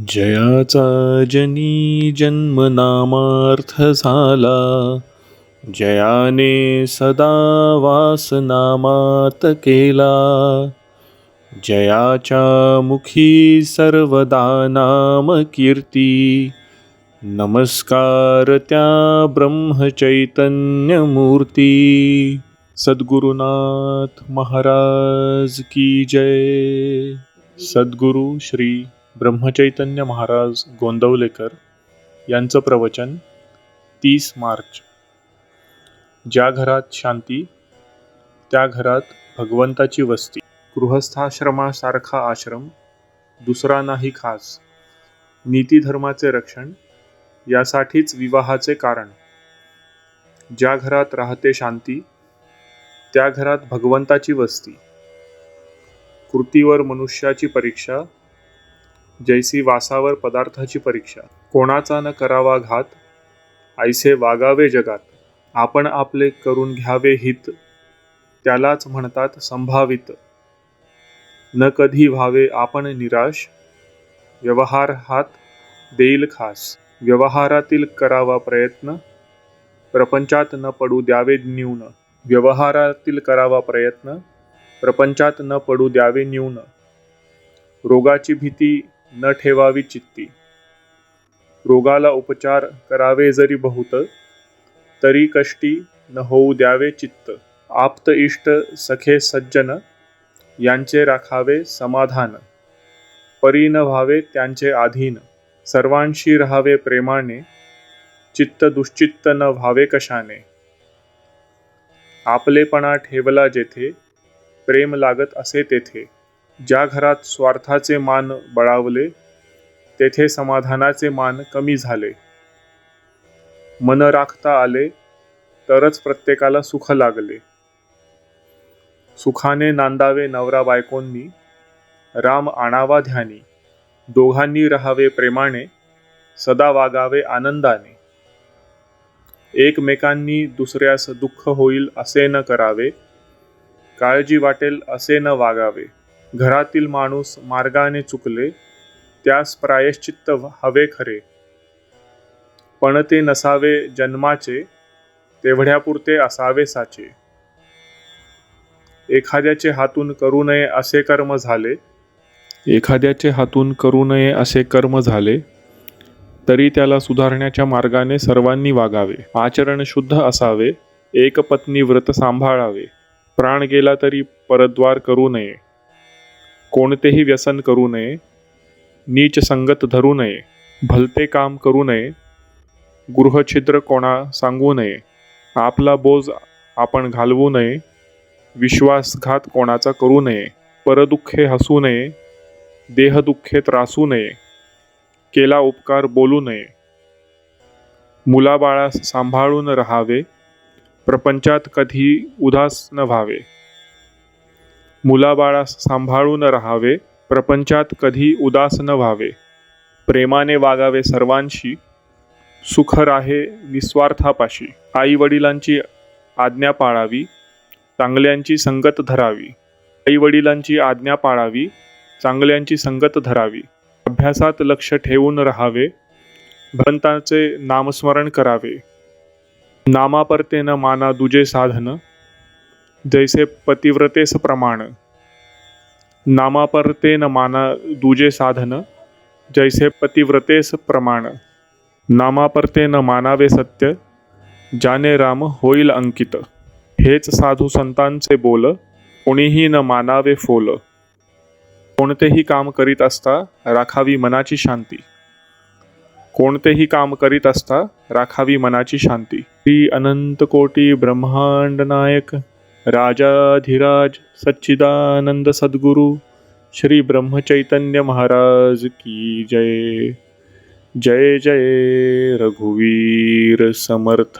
जयाचा जनी जन्मनामार्थ झाला जयाने सदा वास नामात केला. जयाच्या मुखी सर्वदा नाम कीर्ती नमस्कार त्या ब्रह्मचैतन्य मूर्ती सद्गुरुनाथ महाराज की जय. सद्गुरु श्री ब्रह्मचैतन्य महाराज गोंदवलेकर यांचं प्रवचन तीस मार्च. ज्या घरात शांती त्या घरात भगवंताची वस्ती. गृहस्थाश्रमासारखा आश्रम दुसरा नाही खास. नीतीधर्माचे रक्षण यासाठीच विवाहाचे कारण. ज्या घरात राहते शांती त्या घरात भगवंताची वस्ती. कृतीवर मनुष्याची परीक्षा जैसी वासावर पदार्थाची परीक्षा. कोणाचा न करावा घात? ऐसे वागावे जगात. आपण आपले करून घ्यावे हित. त्यालाच म्हणतात संभावित. न कधी व्हावे आपण निराश? व्यवहार हात देईल खास. व्यवहारातील करावा प्रयत्न? प्रपंचात न पडू द्यावे न्यून. व्यवहारातील करावा प्रयत्न? प्रपंचात न पडू द्यावे न्यून. रोगाची भीती न ठेवावी चित्ती. रोगाला उपचार करावे जरी बहुत तरी कष्टी न होऊ द्यावे चित्त. आप्त इष्ट सखे सज्जन यांचे राखावे समाधान. परी न व्हावे त्यांचे अधीन सर्वांशी राहावे प्रेमाने चित्त दुश्चित्त न व्हावे कशाने. आपलेपणा ठेवला जेथे प्रेम लागत असे तेथे. ज्या घरात स्वार्थाचे मान बळावले तेथे समाधानाचे मान कमी झाले. मन राखता आले तरच प्रत्येकाला सुख लागले. सुखाने नांदावे नवरा बायकोंनी राम आणावा ध्यानी दोघांनी राहावे प्रेमाने सदा वागावे आनंदाने. एकमेकांनी दुसऱ्यास दुःख होईल असे न करावे काळजी वाटेल असे न वागावे. घरातील माणूस मार्गाने चुकले त्यास प्रायश्चित्त हवे खरे. पण ते नसावे जन्माचे तेवढ्यापुरते असावे साचे. एखाद्याचे हातून करू नये असे कर्म झाले एखाद्याचे हातून करू नये असे कर्म झाले तरी त्याला सुधारण्याच्या मार्गाने सर्वांनी वागावे. आचरण शुद्ध असावे एक पत्नी व्रत सांभाळावे. प्राण गेला तरी परद्वार करू नये. कोणतेही व्यसन करू नये नीच संगत धरू नये भलते काम करू नये गृहछिद्र कोणा सांगू नये आपला बोज आपण घालवू नये विश्वासघात कोणाचा करू नये परदुःखे हसू नये देहदुःखे त्रासू नये केला उपकार बोलू नये. मुलाबाळास सांभाळून राहावे प्रपंचात कधी उदास न व्हावे. मुलाबाळास सांभाळून राहावे प्रपंचात कधी उदास न व्हावे. प्रेमाने वागावे सर्वांशी सुख राहे निस्वार्थापाशी. आई वडिलांची आज्ञा पाळावी चांगल्यांची संगत धरावी. आई वडिलांची आज्ञा पाळावी चांगल्यांची संगत धरावी. अभ्यासात लक्ष ठेवून राहावे भगवंताचे नामस्मरण करावे. नामापरते न माना दुजे साधन जैसे पतिव्रतेस प्रमाण। नामापरते न माना दुजे साधन जैसे पतिव्रतेस प्रमाण। नामापरते न मानावे सत्य जाने राम होईल अंकित। हेच साधू संतांचे बोल कोणीही न मानावे फोल। कोणतेही काम करीत असता राखावी मनाची शांती। कोणतेही काम करीत असता राखावी मनाची शांती। श्री अनंत कोटी ब्रह्मांड नायक। राजाधिराज सच्चिदानंद सद्गुरु श्री ब्रह्मचैतन्य महाराज की जय। जय जय रघुवीर समर्थ।